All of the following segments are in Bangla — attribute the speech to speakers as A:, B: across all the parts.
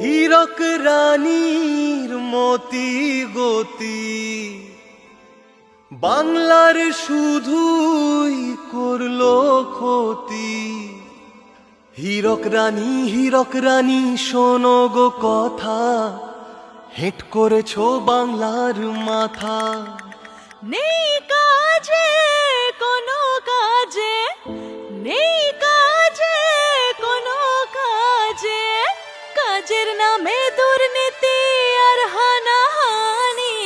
A: হীরক রানীর মতি গতি। বাংলার শুধুই করল ক্ষতি। হীরক রানী হীরক রানী, শোনো গো কথা। হেট করেছ বাংলার মাথা।
B: নেই কাজে দুর্নীতি আর হানাহানি,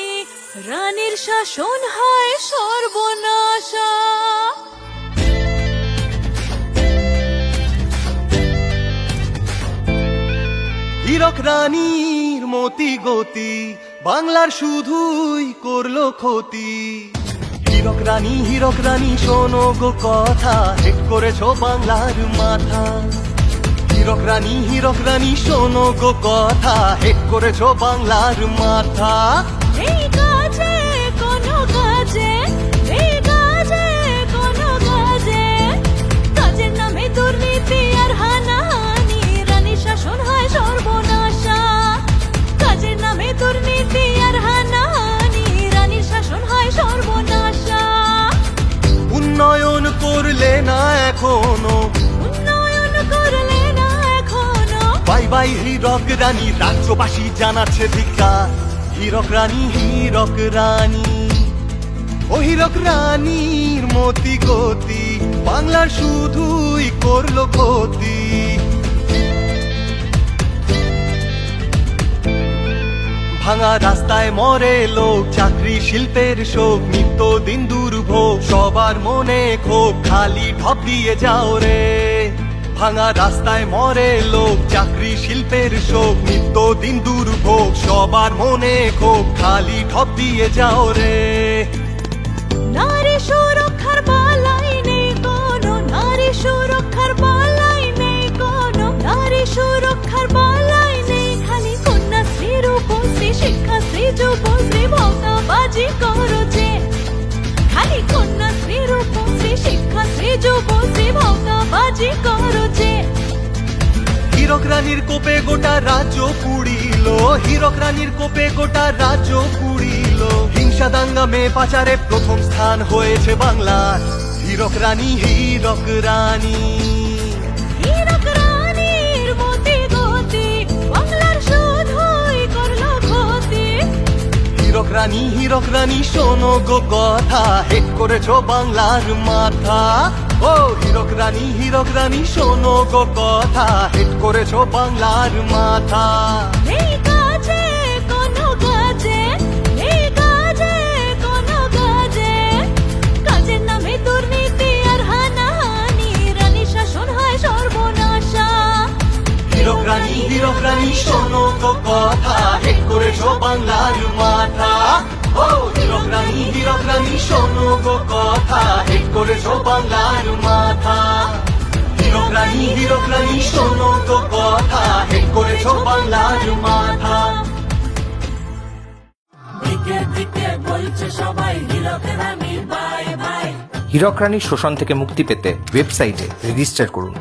B: রানীর শাসন হয় সর্বনাশা।
A: হীরক রানীর মতি গতি, বাংলার শুধুই করল ক্ষতি। হীরক রানী হীরক রানী, শোনো গো কথা, হেট করেছ বাংলার মাথা। হীরক রানী হীরক রানী শোনো গো কথা। হেট করেছ বাংলার মাথা। বাই হীরক রানী, রাজ্যবাসী জানাচ্ছে হীরক রানী হীরক রানী। ও হীরক রানীর মতি গতি, বাংলার শুধুই করল ক্ষতি। ভাঙা রাস্তায় মরে লোক, চাকরি শিল্পের শোক, নিত্য দিন দুর্ভোগ, সবার মনে ক্ষোভ, খালি ঢপ দিয়ে যাও রে। ভাঙা রাস্তায় মরে লোক, চাকরি শিল্পের শোক, নিত্য দিন দুর্ভোগ, সবার মনে ক্ষোভ, খালি ঢপ দিয়ে যাও রে।
B: নারী সুরক্ষার বালাই নেই নারী সুরক্ষার নেই নারী সুরক্ষার নেই খালি কন্যাশ্রী, রূপশ্রী, শিক্ষাশ্রী, যুবশ্রী ভোগাবাজি করো যে। খালি কন্যাশ্রী, রূপশ্রী, শিক্ষাশ্রী
A: হীরক রানীর কোপে গোটা রাজ্য পুড়িল। হীরক রানীর কোপে গোটা রাজ্য পুড়িল। হিংসা দাঙ্গা মে পাচারে প্রথম স্থান হয়েছে বাংলার। হীরক রানী হীরক রানী।
B: হীরক
A: রানী হীরক রানী শোনো গো কথা। হেট করেছ বাংলার মাথা। ও হীরক রানী হীরক রানী শোনো গো কথা। হেট করেছ বাংলার মাথা।
B: রানী শাসন হয় সর্বনাশা।
A: হীরক রানী শোনো গো কথা। হেট করেছ বাংলার মাথা। ও হীরক রানী হীরক রানী শোনো গো কথা। করেছ বাংলার মাথা। হীরক রানী শোনো তো কথা। মাথা।
C: দিকে দিকে বলছে সবাই বাই
D: হীরক রানীর শোষণ থেকে মুক্তি পেতে ওয়েবসাইটে রেজিস্টার করুন।